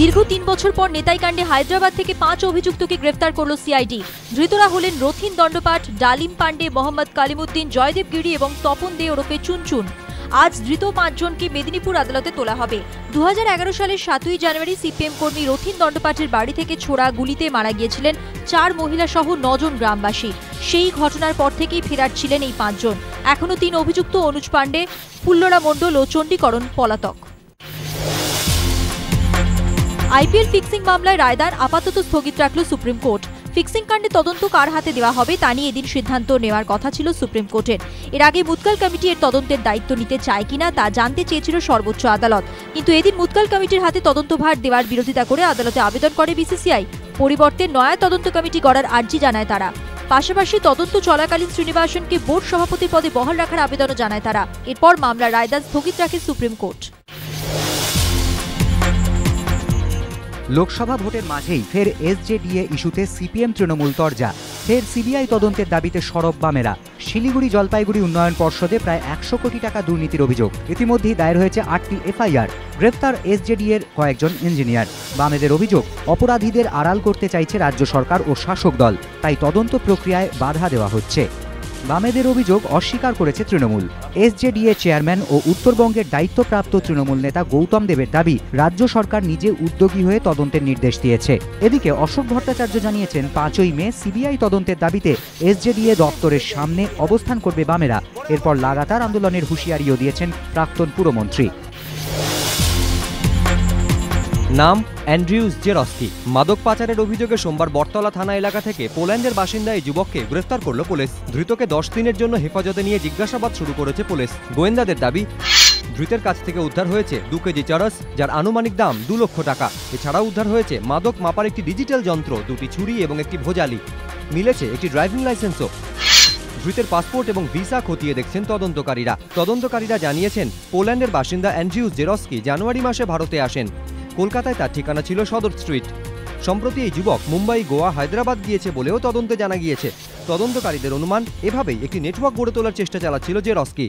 দীর্ঘ তিন বছর পর নেতাইকাণ্ডে হায়দ্রাবাদ থেকে পাঁচ অভিযুক্তকে গ্রেফতার করল সিআইডি। ধৃতরা হলেন রথিন দণ্ডপাঠ, ডালিম পাণ্ডে, মোহাম্মদ কালিমুদ্দিন, জয়দেব গিরি এবং তপন দে ওরফে চুনচুন। আজ ধৃত পাঁচজনকে মেদিনীপুর আদালতে তোলা হবে। দু হাজার এগারো সালের সাতই জানুয়ারি সিপিএম কর্মী রথিন দণ্ডপাঠের বাড়ি থেকে ছোড়া গুলিতে মারা গিয়েছিলেন চার মহিলা সহ নজন গ্রামবাসী। সেই ঘটনার পর থেকেই ফেরার ছিলেন এই পাঁচজন। এখনও তিন অভিযুক্ত অনুজ পাণ্ডে, ফুল্লরা মণ্ডল ও চণ্ডীকরণ পলাতক। আইপিএল ফিক্সিং মামলায় রায়দান আপাতত স্থগিত রাখল সুপ্রিম কোর্ট। ফিক্সিং কাণ্ডে তদন্ত কার হাতে দেওয়া হবে তা নিয়ে এদিন সিদ্ধান্ত নেওয়ার কথা ছিল সুপ্রিম কোর্টের। এর আগে মুতকাল কমিটি এর তদন্তের দায়িত্ব নিতে চায় কিনা তা জানতে চেয়েছিল সর্বোচ্চ আদালত। কিন্তু এদিন মুতকাল কমিটির হাতে তদন্তভার দেওয়ার বিরোধিতা করে আদালতে আবেদন করে বিসিসিআই। পরিবর্তে নয়া তদন্ত কমিটি গড়ার আর্জি জানায় তারা। পাশাপাশি তদন্ত চলাকালীন শ্রীনিবাসনকে বোর্ড সভাপতি পদে বহাল রাখার আবেদনও জানায় তারা। এরপর মামলার রায়দান স্থগিত রাখে সুপ্রিম কোর্ট। লোকসভা ভোটের মাঝেই ফের এসজেডিএ ইস্যুতে সিপিএম তৃণমূল তরজা। ফের সিবিআই তদন্তের দাবিতে সরব বামেরা। শিলিগুড়ি জলপাইগুড়ি উন্নয়ন পর্ষদে প্রায় একশো কোটি টাকা দুর্নীতির অভিযোগ। ইতিমধ্যেই দায়ের হয়েছে আটটি এফআইআর। গ্রেফতার এসজেডি এর কয়েকজন ইঞ্জিনিয়ার। বামেদের অভিযোগ, অপরাধীদের আড়াল করতে চাইছে রাজ্য সরকার ও শাসক দল। তাই তদন্ত প্রক্রিয়ায় বাধা দেওয়া হচ্ছে। বামেদের অভিযোগ অস্বীকার করেছে তৃণমূল। এসজেডিএ চেয়ারম্যান ও উত্তরবঙ্গের দায়িত্বপ্রাপ্ত তৃণমূল নেতা গৌতম দেবের দাবি, রাজ্য সরকার নিজে উদ্যোগী হয়ে তদন্তের নির্দেশ দিয়েছে। এদিকে অশোক ভট্টাচার্য জানিয়েছেন, পাঁচই মে সিবিআই তদন্তের দাবিতে এসজেডিএ দপ্তরের সামনে অবস্থান করবে বামেরা। এরপর লাগাতার আন্দোলনের হুঁশিয়ারিও দিয়েছেন প্রাক্তন পুরমন্ত্রী। নাম অ্যান্ড্রিউস জেরস্কি। মাদক পাচারের অভিযোগে সোমবার বটতলা থানা এলাকা থেকে পোল্যান্ডের বাসিন্দা এই যুবককে গ্রেফতার করল পুলিশ। ধৃতকে দশ দিনের জন্য হেফাজতে নিয়ে জিজ্ঞাসাবাদ শুরু করেছে পুলিশ। গোয়েন্দাদের দাবি, ধৃতের কাছ থেকে উদ্ধার হয়েছে দু কেজি চরস, যার আনুমানিক দাম দু লক্ষ টাকা। এছাড়াও উদ্ধার হয়েছে মাদক মাপার একটি ডিজিটাল যন্ত্র, দুটি ছুরি এবং একটি ভোজালি। মিলেছে একটি ড্রাইভিং লাইসেন্সও। ধৃতের পাসপোর্ট এবং ভিসা খতিয়ে দেখছেন তদন্তকারীরা। তদন্তকারীরা জানিয়েছেন, পোল্যান্ডের বাসিন্দা অ্যান্ড্রিউস জেরস্কি জানুয়ারি মাসে ভারতে আসেন। কলকাতায় তার ঠিকানা ছিল সদর স্ট্রিট। সম্প্রতি এই যুবক মুম্বাই, গোয়া, হায়দ্রাবাদ গিয়েছে বলেও তদন্তে জানা গিয়েছে। তদন্তকারীদের অনুমান, এভাবেই একটি নেটওয়ার্ক গড়ে তোলার চেষ্টা চালাচ্ছিল জেরস্কি।